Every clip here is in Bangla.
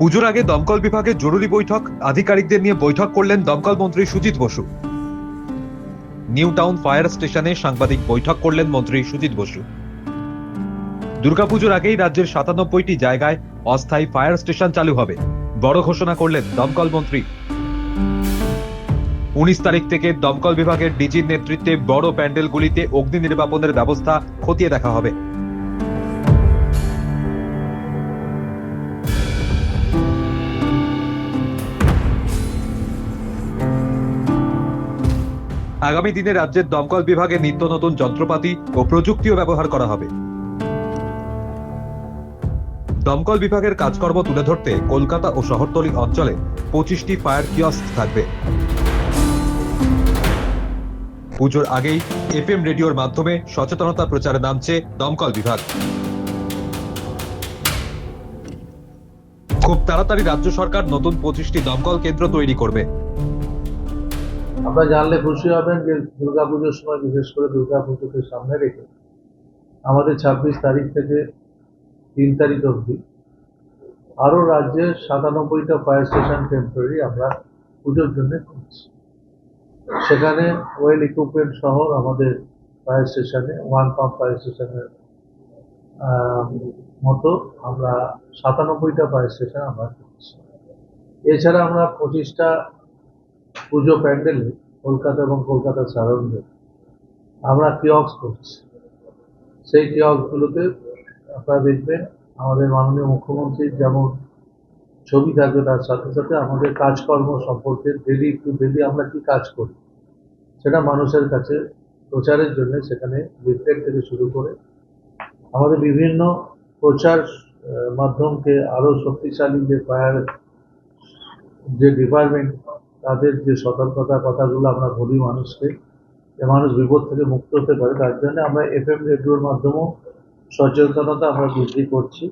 পুজোর আগে দমকল বিভাগের জরুরি বৈঠক। আধিকারিকদের নিয়ে বৈঠক করলেন দমকল মন্ত্রী Sujit Basu. New Town fire স্টেশনে সাংবাদিক বৈঠক করলেন মন্ত্রী সুজিত বসু। দুর্গাপুজোর আগেই রাজ্যের সাতানব্বইটি জায়গায় অস্থায়ী ফায়ার স্টেশন চালু হবে, বড় ঘোষণা করলেন দমকল মন্ত্রী। উনিশ তারিখ থেকে দমকল বিভাগের ডিজির নেতৃত্বে বড় প্যান্ডেলগুলিতে অগ্নি নির্বাপনের ব্যবস্থা খতিয়ে দেখা হবে। আগামী দিনে রাজ্যের দমকল বিভাগে নিত্য নতুন যন্ত্রপাতি ও প্রযুক্তিও ব্যবহার করা হবে। দমকল বিভাগের কাজকর্ম তুলে ধরতে কলকাতা ও শহরতলি অঞ্চলে পঁচিশটি ফায়ার কিয়স্ক থাকবে। পুজোর আগেই এফএম রেডিওর মাধ্যমে সচেতনতা প্রচারে নামছে দমকল বিভাগ। খুব তাড়াতাড়ি রাজ্য সরকার নতুন পঁচিশটি দমকল কেন্দ্র তৈরি করবে। আপনারা জানলে খুশি হবেন যে দুর্গাপুজোর সময় বিশেষ করে দুর্গাপুজোকে সামনে রেখে আমাদের ছাব্বিশ তারিখ থেকে তিন তারিখ অবধি আরও রাজ্যের সাতানব্বইটা ফায়ার স্টেশন টেম্পোরারি আমরা পুজোর জন্য করছি। সেখানে ওয়েল ইকুইপমেন্ট সহ আমাদের ফায়ার স্টেশনে ওয়ান পাম্প ফায়ার স্টেশনের মতো আমরা সাতানব্বইটা ফায়ার স্টেশন আমরা করছি। এছাড়া আমরা পঁচিশটা পুজো প্যান্ডেলে কলকাতা এবং কলকাতার সারাউন্ডে আমরা কিয়ক্স করছি। সেই কিয়ক্সগুলোতে আপনারা দেখবেন আমাদের মাননীয় মুখ্যমন্ত্রীর যেমন ছবি থাকবে, তার সাথে সাথে আমাদের কাজকর্ম সম্পর্কে ডেলি টু ডেলি আমরা কি কাজ করি, সেটা মানুষের কাছে প্রচারের জন্য সেখানে লিফলেট থেকে শুরু করে আমাদের বিভিন্ন প্রচার মাধ্যমকে আরও শক্তিশালী যে ফায়ার যে ডিপার্টমেন্ট তাদের যে সতর্কতা কথাগুলো আমরা বলি মানুষকে, যে মানুষ বিপদ থেকে মুক্ত হতে পারে, তার জন্য আমরা এফএম রেডিওর মাধ্যমেও সচেতনতা আমরা বৃদ্ধি করছি।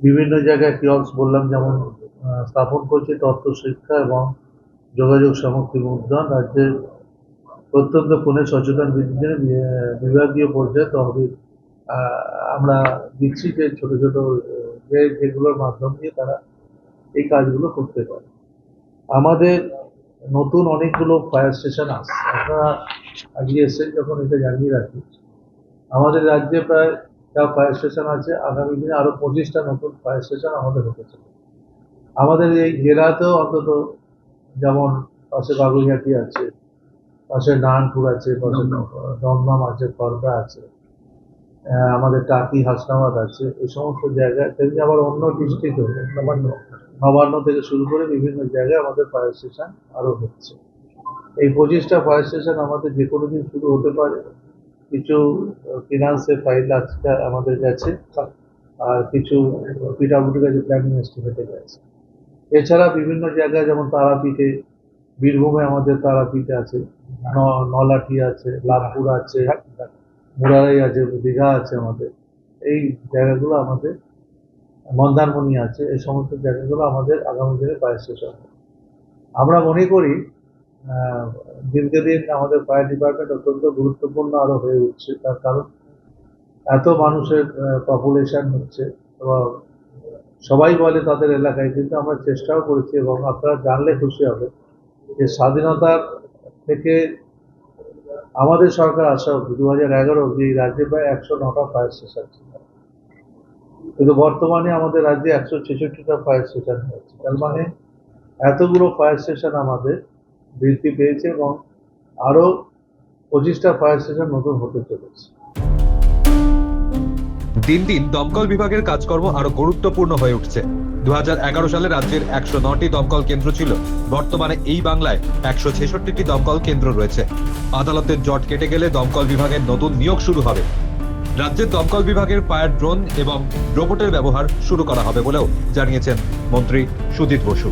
বিভিন্ন জায়গায় কিয়ক্স বললাম, যেমন স্থাপন করছি তথ্য শিক্ষা এবং যোগাযোগ সামগ্রী মুদ্রণ, রাজ্যের প্রত্যন্ত কোণে সচেতন বৃদ্ধির বিভাগীয় পর্যায়ে তহবিল আমরা দিচ্ছি যে ছোট ছোট যেগুলোর মাধ্যম দিয়ে তারা এই কাজগুলো করতে পারে। আমাদের নতুন অনেকগুলো ফায়ার স্টেশন আসছে আপনারা আজকে এসেছেন যখন এটা জানিয়ে রাখি আমাদের রাজ্যে প্রায় যা ফায়ার স্টেশন আছে আগামী দিনে আরও পঁচিশটা নতুন ফায়ার স্টেশন আমাদের হতে চলে আমাদের এই জেলাতেও অন্তত যেমন পাশে বাগুইহাটি আছে পাশে নানপুর আছে পাশে দমদম। আছে করবা আছে আমাদের টাকি, হাসনাবাদ আছে, এই সমস্ত জায়গায় তেমনি আবার অন্য ডিস্ট্রিক্টও নবান্ন নবান্ন থেকে শুরু করে বিভিন্ন জায়গায় আমাদের ফায়ার স্টেশন আরও হচ্ছে। এই পঁচিশটা ফায়ার স্টেশন আমাদের যে কোনো দিন শুরু হতে পারে। কিছু ফিনান্সের ফাইল আজকে আমাদের কাছে আর কিছু পিডাব্লিউডির কাছে প্ল্যানিং এস্টিমেটে গেছে। এছাড়া বিভিন্ন জায়গায় যেমন তারাপীঠে, বীরভূমে আমাদের তারাপীঠ আছে নলাটি আছে লাভপুর আছে মুরারাই আছে, দীঘা আছে আমাদের। এই জায়গাগুলো আমাদের, মন্দারমণি আছে, এই সমস্ত জায়গাগুলো আমাদের আগামী দিনে ফায়ার স্টেশন আমরা মনে করি দীর্ঘদিন আমাদের ফায়ার ডিপার্টমেন্ট অত্যন্ত গুরুত্বপূর্ণ আরও হয়ে উঠছে, তার কারণ এত মানুষের পপুলেশন হচ্ছে, এবং সবাই বলে তাদের এলাকায়, কিন্তু আমরা চেষ্টাও করেছি এবং আপনারা জানলে খুশি হবে যে স্বাধীনতার থেকে আমাদের সরকার আসা অব্দি দু হাজার এগারো অব্দি এই রাজ্যে প্রায় একশো নটা ফায়ার স্টেশন ছিল। কিন্তু বর্তমানে আমাদের রাজ্যে একশো ছেষট্টিটা ফায়ার স্টেশন হয়েছে। তার মানে এতগুলো ফায়ার স্টেশন আমাদের বৃদ্ধি পেয়েছে এবং আরও পঁচিশটা ফায়ার স্টেশন নতুন হতে চলেছে। দিন দিন দমকল বিভাগের কাজকর্ম আরও গুরুত্বপূর্ণ হয়ে উঠছে। দু হাজার এগারো সালে রাজ্যের একশো নটি দমকল কেন্দ্র ছিল। বর্তমানে এই বাংলায় একশো ছেষট্টিটি দমকল কেন্দ্র রয়েছে। আদালতের জট কেটে গেলে দমকল বিভাগের নতুন নিয়োগ শুরু হবে। রাজ্যের দমকল বিভাগের পায়ার ড্রোন এবং রোবটের ব্যবহার শুরু করা হবে বলেও জানিয়েছেন মন্ত্রী সুজিত বসু।